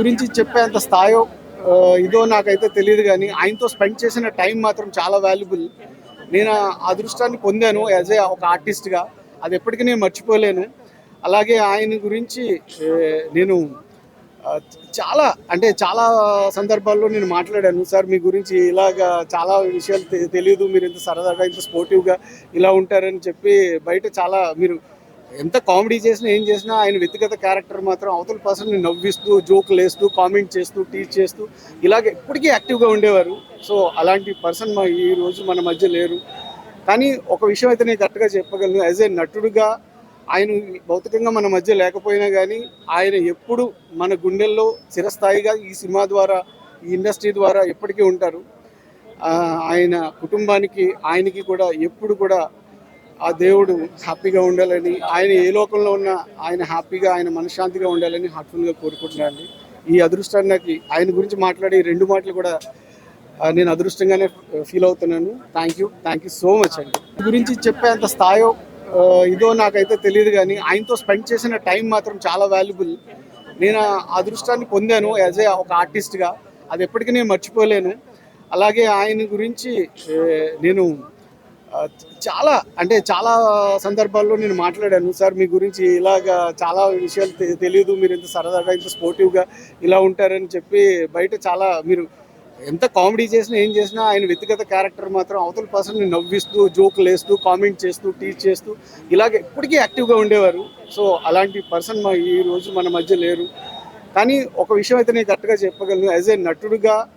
గురించి చెప్పేంత స్థాయో ఇదో నాకైతే తెలియదు కానీ ఆయనతో స్పెండ్ చేసిన టైం మాత్రం చాలా వాల్యుబుల్. నేను ఆ అదృష్టాన్ని పొందాను యాజ్ ఏ ఒక ఆర్టిస్ట్గా. అది ఎప్పటికీ నేను మర్చిపోలేను. అలాగే ఆయన గురించి నేను చాలా అంటే చాలా సందర్భాల్లో నేను మాట్లాడాను. సార్ మీ గురించి ఇలాగా చాలా విషయాలు తెలియదు మీరు ఇంత సరదాగా ఇంత స్పోర్టివ్గా ఇలా ఉంటారని చెప్పి బయట చాలా మీరు ఎంత కామెడీ చేసినా ఏం చేసినా ఆయన వ్యక్తిగత క్యారెక్టర్ మాత్రం అవతల పర్సన్ నవ్విస్తూ జోకులు వేస్తూ కామెంట్ చేస్తూ టీచ్ చేస్తూ ఇలాగ ఎప్పటికీ యాక్టివ్గా ఉండేవారు. సో అలాంటి పర్సన్ మా ఈ రోజు మన మధ్య లేరు. కానీ ఒక విషయం అయితే నేను కరెక్ట్గా చెప్పగలను. యాజ్ ఏ నటుడుగా ఆయన భౌతికంగా మన మధ్య లేకపోయినా కానీ ఆయన ఎప్పుడు మన గుండెల్లో చిరస్థాయిగా ఈ సినిమా ద్వారా ఈ ఇండస్ట్రీ ద్వారా ఎప్పటికీ ఉంటారు. ఆయన కుటుంబానికి ఆయనకి కూడా ఎప్పుడు కూడా ఆ దేవుడు హ్యాపీగా ఉండాలని ఆయన ఏ లోకంలో ఉన్నా ఆయన హ్యాపీగా ఆయన మనశ్శాంతిగా ఉండాలని హార్ట్ఫుల్గా కోరుకుంటున్నాను ఈ అదృష్టాన్ని నాకు ఆయన గురించి మాట్లాడే రెండు మాటలు కూడా నేను అదృష్టంగానే ఫీల్ అవుతున్నాను. Thank you thank you so much అండి. గురించి చెప్పేంత స్థాయో ఇదో నాకైతే తెలియదు కానీ ఆయనతో స్పెండ్ చేసిన టైం మాత్రం చాలా వాల్యుబుల్. నేను ఆ అదృష్టాన్ని పొందాను యాజ్ ఏ ఒక ఆర్టిస్ట్గా. అది ఎప్పటికీ నేను మర్చిపోలేను. అలాగే ఆయన గురించి నేను చాలా అంటే చాలా సందర్భాల్లో నేను మాట్లాడాను. సార్ మీ గురించి ఇలాగా చాలా విషయాలు తె- తెలియదు మీరు ఇంత సరదాగా ఇంత స్పోర్టివ్గా ఇలా ఉంటారని చెప్పి బయట చాలా మీరు ఎంత కామెడీ చేసినా ఏం చేసినా ఆయన వ్యక్తిగత క్యారెక్టర్ మాత్రం అవతల పర్సన్ నవ్విస్తూ జోకులు వేస్తూ కామెంట్ చేస్తూ టీచ్ చేస్తూ ఇలాగ ఎప్పటికీ యాక్టివ్గా ఉండేవారు. సో అలాంటి పర్సన్ మా ఈ రోజు మన మధ్య లేరు. కానీ ఒక విషయం అయితే నేను కరెక్ట్గా చెప్పగలను. యాజ్ ఏ నటుడుగా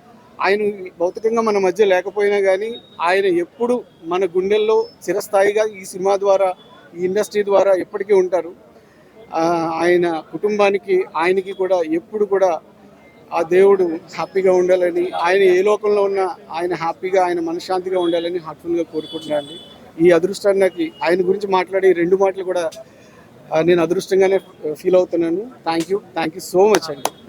ఆయన భౌతికంగా మన మధ్య లేకపోయినా కానీ ఆయన ఎప్పుడు మన గుండెల్లో చిరస్థాయిగా ఈ సినిమా ద్వారా ఈ ఇండస్ట్రీ ద్వారా ఎప్పటికీ ఉంటారు. ఆయన కుటుంబానికి ఆయనకి కూడా ఎప్పుడు కూడా ఆ దేవుడు హ్యాపీగా ఉండాలని ఆయన ఏ లోకంలో ఉన్నా ఆయన హ్యాపీగా ఆయన మనశ్శాంతిగా ఉండాలని హార్ట్ఫుల్గా కోరుకుంటున్నాను ఈ అదృష్టాన్ని నాకు ఆయన గురించి మాట్లాడే రెండు మాటలు కూడా నేను అదృష్టంగానే ఫీల్ అవుతున్నాను. Thank you. Thank you so much అండి.